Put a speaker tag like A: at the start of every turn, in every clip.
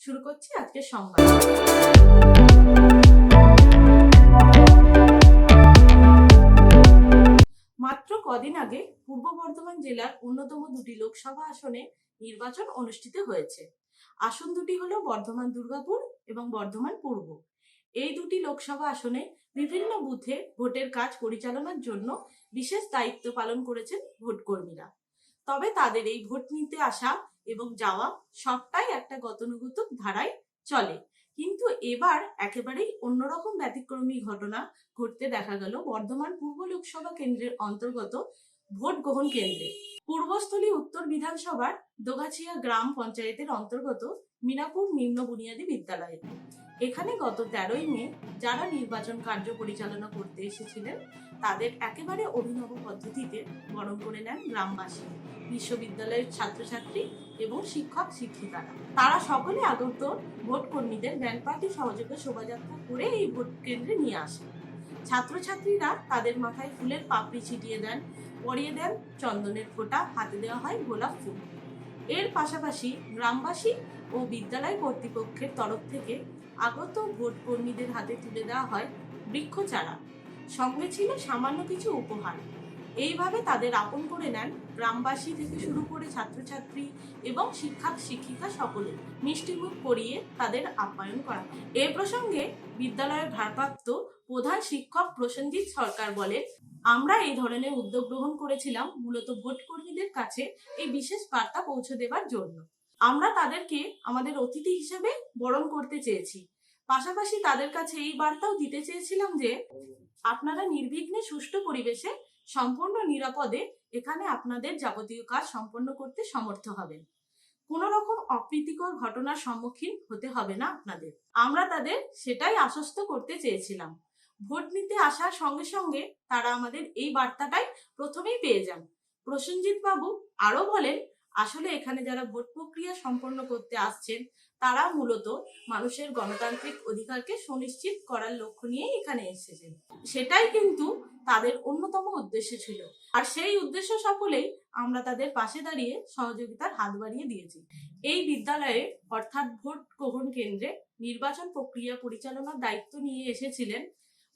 A: শুরু করছি আজকের সংবাদ। মাত্র কদিন আগে পূর্ব বর্ধমান জেলার অন্যতম দুটি লোকসভা আসনে নির্বাচন অনুষ্ঠিত হয়েছে। আসন দুটি হলো বর্ধমান দুর্গাপুর এবং বর্ধমান পূর্ব। এই দুটি লোকসভা আসনে বিভিন্ন বুথে ভোটের কাজ পরিচালনার জন্য বিশেষ দায়িত্ব পালন করেছেন ভোটকর্মীরা। তবে তাদের এই ভোট নিতে আসা এবং যাওয়া সবটাই একটা গতানুগতিক ধারায় চলে। কিন্তু এবার একেবারেই অন্যরকম ব্যতিক্রমী ঘটনা ঘটতে দেখা গেল বর্ধমান পূর্ব লোকসভা কেন্দ্রের অন্তর্গত ভোট গ্রহণ কেন্দ্রে। পূর্বস্থলী উত্তর বিধানসভার দোগাছিয়া গ্রাম পঞ্চায়েতের অন্তর্গত মিনাপুর নিম্ন বুনিয়াদী বিদ্যালয়ে। এখানে গত তেরোই মে যারা নির্বাচন কার্য পরিচালনা করতে এসেছিলেন, তাদের একেবারে অভিনব পদ্ধতিতে বরণ করে নেন গ্রামবাসী, বিশ্ববিদ্যালয়ের ছাত্রছাত্রী এবং শিক্ষক শিক্ষিকারা। তারা সকলে আগত ভোট কর্মীদের ব্যান্ড পার্টি সহযোগে শোভাযাত্রা করে এই ভোট কেন্দ্রে নিয়ে আসে ছাত্রছাত্রীরা তাদের মাথায় ফুলের পাপড়ি ছিটিয়ে দেন, পরিয়ে দেন, চন্দনের ফোঁটা হাতে দেওয়া হয় গোলাপ ফুল। এর পাশাপাশি গ্রামবাসী ও বিদ্যালয় কর্তৃপক্ষের তরফ থেকে আগত ভোট কর্মীদের হাতে তুলে দেওয়া হয় বৃক্ষচারা সঙ্গে ছিল সামান্য কিছু উপহার এইভাবে তাদের আপন করে নেন গ্রামবাসী থেকে শুরু করে ছাত্রছাত্রী এবং শিক্ষক, শিক্ষিকা সকলে মিষ্টিমুখ করিয়ে তাদের আপ্যায়ন করা। এ প্রসঙ্গে বিদ্যালয়ের ভারপ্রাপ্ত প্রধান শিক্ষক প্রসেনজিৎ সরকার বলেন আমরা এই ধরনের উদ্যোগ গ্রহণ করেছিলাম মূলত ভোট কর্মীদের কাছে এই বিশেষ বার্তা পৌঁছে দেওয়ার জন্য। আমরা তাদেরকে আমাদের অতিথি হিসেবে বরণ করতে চেয়েছি। পাশাপাশি তাদের কাছে এই বার্তাও দিতে চেয়েছিলাম যে, আপনারা নির্বিঘ্নে সুষ্ঠু পরিবেশে, সম্পূর্ণ নিরাপদে এখানে আপনাদের যাবতীয় কাজ সম্পন্ন করতে সমর্থ হবেন। কোনো রকম অপ্রীতিকর ঘটনার সম্মুখীন হতে হবে না আপনাদের। আমরা তাদের সেটাই আশ্বস্ত করতে চেয়েছিলাম। ভোট নিতে আসার সঙ্গে সঙ্গে তারা আমাদের এই বার্তাটাই প্রথমেই পেয়ে যান। প্রসেনজিৎ বাবু আরও বলেন, আসলে এখানে যারা ভোট প্রক্রিয়া সম্পন্ন করতে আসছেন, তারা মূলত মানুষের গণতান্ত্রিক অধিকারকে সুনিশ্চিত করার লক্ষ্য নিয়ে এখানে এসেছেন। সেটাই কিন্তু তাদের অন্যতম উদ্দেশ্য ছিল। আর সেই উদ্দেশ্য সফলেই আমরা তাদের পাশে দাঁড়িয়ে সহযোগিতার হাত বাড়িয়ে দিয়েছি। এই বিদ্যালয়ে অর্থাৎ ভোট গ্রহণ কেন্দ্রে নির্বাচন প্রক্রিয়া পরিচালনার দায়িত্ব নিয়ে এসেছিলেন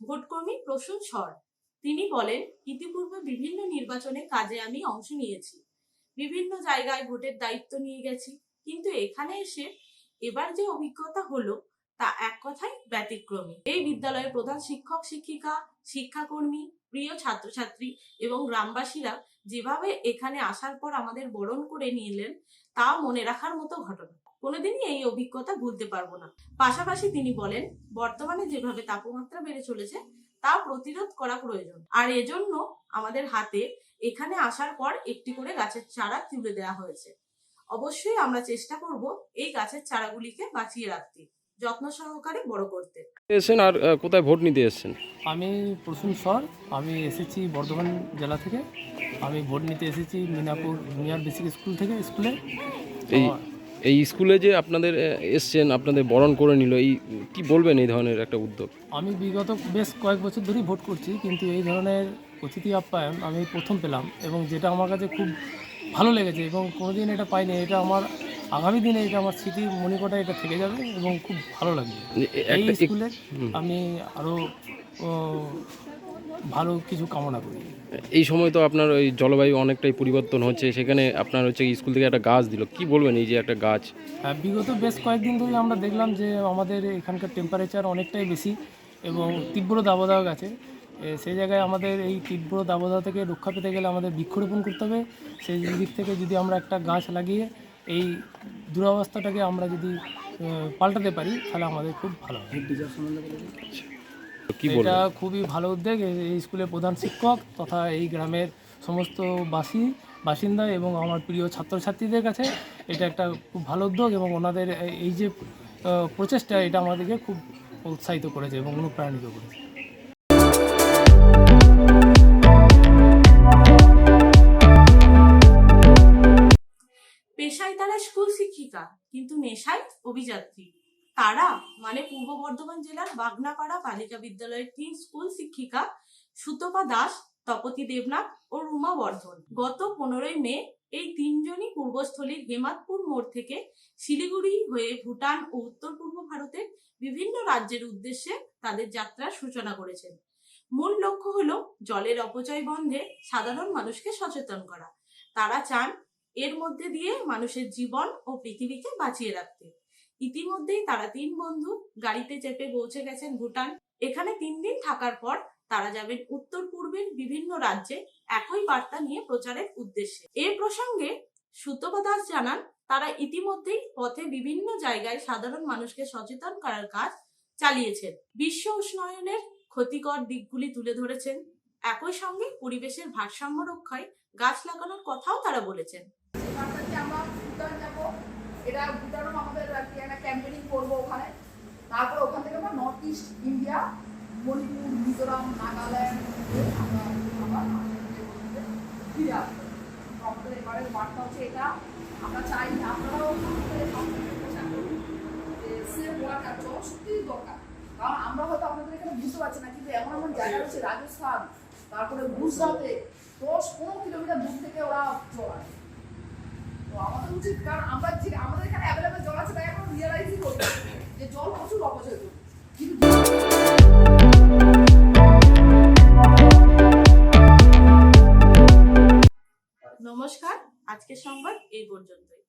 A: ভোটকর্মী প্রসূন সর। তিনি বলেন, ইতিপূর্বে বিভিন্ন নির্বাচনে কাজে আমি অংশ নিয়েছি। বিভিন্ন জায়গায় ভোটের দায়িত্ব নিয়ে গেছি। কিন্তু এখানে এসে এবার যে অভিজ্ঞতা হলো, তা এক কথায় ব্যতিক্রমী। এই বিদ্যালয়ের প্রধান শিক্ষক, শিক্ষিকা, শিক্ষাকর্মী, প্রিয় ছাত্রছাত্রী এবং গ্রামবাসীরা যেভাবে এখানে আসার পর আমাদের বরণ করে নিলেন, তা মনে রাখার মতো ঘটনা। কোনোদিনই এই অভিজ্ঞতা ভুলতে পারব না। পাশাপাশি তিনি বলেন বর্তমানে যেভাবে তাপমাত্রা বেড়ে চলেছে তা প্রতিরোধ করা প্রয়োজন। আর এজন্য আমাদের হাতে এখানে আসার পর একটি করে গাছের চারা তুলে দেওয়া হয়েছে। অবশ্যই আমরা চেষ্টা করব এই গাছের চারাগুলিকে বাঁচিয়ে রাখতে যত্ন সহকারে বড় করতে।
B: এসেছেন আর কোথায় ভোট নিতে এসেছেন?
C: আমি প্রসূন সর আমি এসেছি বর্ধমান জেলা থেকে। আমি ভোট নিতে এসেছি মিনাপুর জুনিয়র বেসিক স্কুল থেকে স্কুলে
B: এই এই স্কুলে যে আপনাদের এসছেন আপনাদের বরণ করে নিল এই কি বলবেন এই ধরনের একটা উদ্যোগ?
C: আমি বিগত বেশ কয়েক বছর ধরেই ভোট করছি কিন্তু এই ধরনের অতিথি আপ্যায়ন আমি প্রথম পেলাম এবং যেটা আমার কাছে খুব ভালো লেগেছে এবং কোনোদিন এটা পাইনি এটা আমার আগামী দিনে এটা আমার স্মৃতির মনিকটা এটা থেকে যাবে এবং খুব ভালো লাগবে। এই স্কুলে আমি আরও ভালো কিছু কামনা করি।
B: এই সময় তো আপনার ওই জলবায়ু অনেকটাই পরিবর্তন হচ্ছে সেখানে আপনার হচ্ছে স্কুল থেকে একটা গাছ দিল কি বলবেন এই যে একটা গাছ?
C: হ্যাঁ বিগত বেশ কয়েকদিন ধরে আমরা দেখলাম যে আমাদের এখানকার টেম্পারেচার অনেকটাই বেশি এবং তীব্র দাবদাহ গেছে। এ, সেই জায়গায় আমাদের এই তীব্র দাবদাহ থেকে রক্ষা পেতে গেলে আমাদের বৃক্ষরোপণ করতে হবে। সেই দিক থেকে যদি আমরা একটা গাছ লাগিয়ে এই দুরাবস্থাটাকে আমরা যদি পাল্টাতে পারি তাহলে আমাদের খুব ভালো হবে। এটা খুবই ভালো উদ্যোগ। এই স্কুলের প্রধান শিক্ষক তথা এই গ্রামের সমস্ত বাসী বাসিন্দা এবং আমার প্রিয় ছাত্রছাত্রীদের কাছে এটা একটা খুব ভালো উদ্যোগ এবং ওনাদের এই- এই যে প্রচেষ্টা এটা আমাদেরকে খুব উৎসাহিত করেছে এবং অনুপ্রাণিত করেছে।
A: পেশায় তারা স্কুল শিক্ষিকা কিন্তু নেশায় অভিযাত্রী। তারা মানে পূর্ব বর্ধমান জেলার বাগনাপাড়া বালিকা বিদ্যালয়ের তিন স্কুল শিক্ষিকা সুতপা দাস, তপতি দেবনাথ ও রুমা বর্ধন। গত পনেরোই মে এই তিনজনই পূর্বস্থলীর হেমাতপুর মোড় থেকে শিলিগুড়ি হয়ে ভুটান ও উত্তর পূর্ব ভারতের বিভিন্ন রাজ্যের উদ্দেশ্যে তাদের যাত্রার সূচনা করেছেন। মূল লক্ষ্য হলো জলের অপচয় বন্ধে সাধারণ মানুষকে সচেতন করা। তারা চান এর মধ্যে দিয়ে মানুষের জীবন ও পৃথিবীকে বাঁচিয়ে রাখতে। ইতিমধ্যেই তারা তিন বন্ধু গাড়িতে চেপে পৌঁছে গেছেন ভুটান। এখানে তিন দিন থাকার পর তারা যাবেন উত্তর পূর্বের বিভিন্ন রাজ্যে একই বার্তা নিয়ে প্রচারের উদ্দেশ্যে। এ প্রসঙ্গে সুতপা দাস জানান, তারা ইতিমধ্যেই পথে বিভিন্ন জায়গায় সাধারণ মানুষকে সচেতন করার কাজ চালিয়েছেন। বিশ্ব উষ্ণায়নের ক্ষতিকর দিকগুলি তুলে ধরেছেন। একই সঙ্গে পরিবেশের ভারসাম্য রক্ষায় গাছ লাগানোর কথাও তারা বলেছেন।
D: এটা ভুটানও কি একটা ক্যাম্পেনিং করব ওখানে। তারপর ওখান থেকে আমরা north east India Manipur, Mizoram, Nagaland, আমরা আবার ফিরে হচ্ছে এটা। আমরা চাই আপনারাও সেফ সত্যিই দরকার। কারণ আমরা হয়তো আপনাদের এখানে বুঝতে পারছি না, কিন্তু এমন এমন জায়গা রয়েছে রাজস্থান, তারপরে গুজরাটে, দশ পনেরো কিলোমিটার দূর থেকে ওরা জল তো আমাদের উচিত, কারণ আমরা যে আমাদের এখানে অ্যাভেলেবেল জল আছে তাই আমরা রিয়েলাইজই করি যে জল প্রচুর অপচয় করি
A: নমস্কার আজকের সংবাদ এই পর্যন্তই।